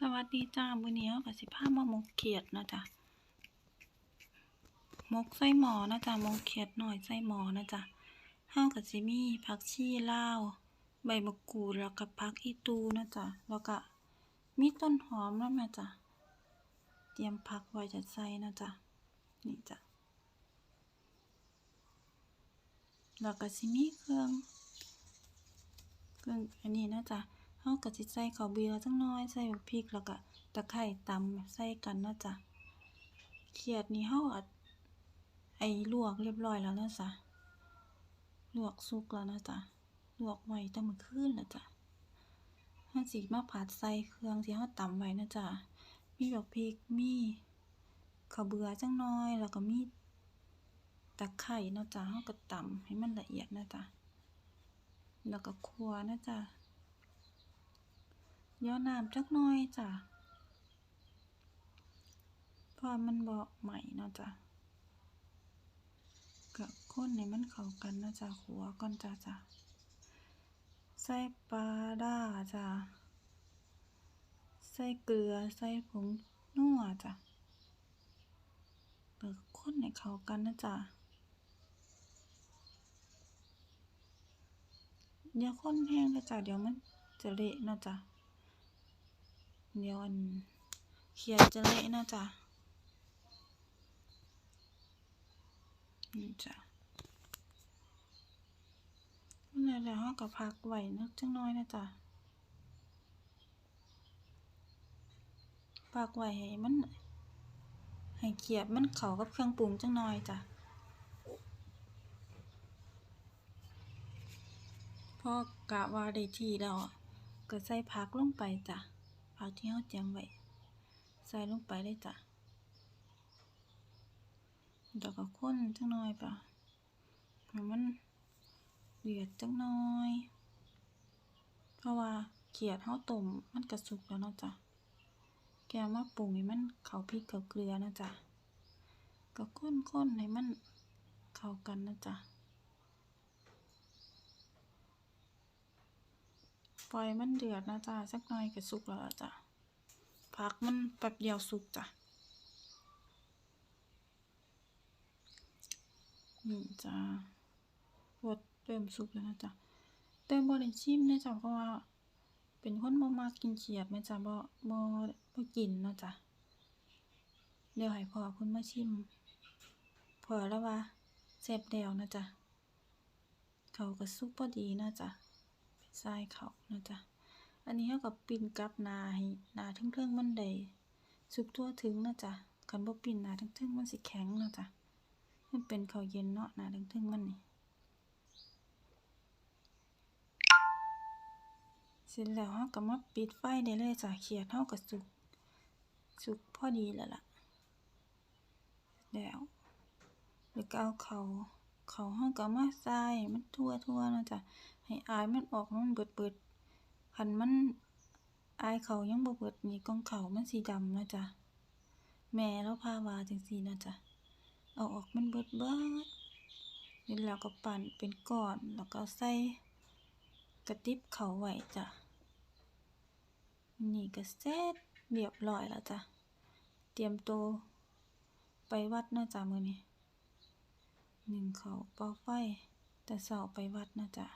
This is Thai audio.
สวัสดีจ้ามื้อนี้เฮาก็สิพามามกเขียดนะจ้ะมกใส่หมอนะจ้ะมกเขียดหน้อยใส่หมอนะจ้ะเฮาก็สิมีผักชีลาวใบมะกรูดแล้วก็ผักอีตูนะจ้ะแล้วก็มีต้นหอมนำนะจ้ะเตรียมผักไว้จะใส่นะจ้ะนี่จ้ะแล้วก็สิมีเครื่องเครื่องอันนี้นะจ๊ะ เฮาก็สิใส่ข้าวเบื่อจังน้อยใส่บักพริกแล้วก็ตะไคร้ตำใส่กันนะจ๊ะเขียดนี่เฮาอัดไอ้ลวกเรียบร้อยแล้วนะจ๊ะลวกสุกแล้วนะจ๊ะลวกไว้ตั้งมื้อคืนแล้วจ้ะเฮาสิมาผัดใส่เครื่องที่เฮาตำไว้นะจ๊ะมีบักพริกมีข้าวเบือจังน้อย แล้วก็มีตะไคร้เนาะจ๊ะเฮาก็ตำให้มันละเอียดนะจ๊ะแล้วก็คั่วนะจ๊ะ ย่อน้ำจักน่อยจ้ะเพอมันบ่ใหม่เนาะจ้ะก็คนให้มันเข้ากันนะจ๊ะขัวก่อนจ้ะจ้ะใส่ปลาด้าจ้ะใส่เกลือใส่ผงนัวจ้ะเปิดคนให้เข้ากันนะจ๊ะอย่าข้นแห้งเลยจ้ะเดี๋ยวมันจะเละเนาะจ้ะ เดี๋ยวอันเขียดจะเละนาะจ้ะนี่จ้ะนี่แหละเราก็พักไหวนักจังน้อยนะจ้ะพักไว้ให้มันให้เขียดมันเข้ากับเครื่องปรุงจังน้อยจ้ะพอกะว่าได้ที่แล้วก็ใส่ผักลงไปจ้ะ ผักที่เราเตรียมไว้ใส่ลงไปเลยจ้ะแล้วก็คนจังน้อยป่ะให้มันเดือดจังน้อย เพราะว่าเขียดเฮาต้มมันก็สุกแล้วเนาะจ้ะแกมาปรุงให้มันเข้าพริกเข้าเกลือนะจ้ะก็คนๆให้มันเข้ากันนะจ้ะ ปล่อยมันเดือดนะจ๊ะสักหน่อยก็สุกแล้วจ้ะพักมันแป๊บเดียวสุกจ้ะนี่จ้ะพดเริ่มสุกแล้วนะจ๊ะแต่บ่ได้ชิมนะจ๊ะเพราะว่า เป็นคนบ่มักกินเขียดแม่จ้ะบ่บ่บ่กินนะจ้ะเดี๋ยวให้พ่อเพิ่นมาชิมพอแล้วว่าแซ่บแล้วนะจ๊ะเขาก็สุกพอดีนะจ๊ะ ทรายเขานะจ๊ะ อันนี้เขากับปิ่นกับนาให้นาทึ่งๆมันได้สุกทั่วถึงนะจ๊ะคันบ่ปิ่นนาทึ่งๆมันสิแข็งนะจ๊ะ มันเป็นข้าวเย็นเนาะนาทึ่งๆมันนี่เสร็จแล้วเราก็มาปิดไฟได้เลยจ้ะเขียดเราก็สุกสุกพอดีแล้วล่ะ แล้วแล้วก็เอาเขาเขาเราก็มาใส่มันทั่วๆนะจ๊ะ ให้อายมันออกมันเบิดเบิดคันมันอายเขายังบ่เบิดนี่กองเขามันสีดำนะจ๊ะแม่แล้วพาวาจังซี่นะจ๊ะเอาออกมันเบิดเบิดนี่แล้วก็ปั่นเป็นก้อนแล้วก็ใส่กระติบเขาไว้จ้ะนี่ก็เสร็จเรียบร้อยแล้วจ้ะเตรียมตัวไปวัดนะจ๊ะมือนี้หนึ่งเขาเป่าไฟแต่เช้าไปวัดนะจ๊ะ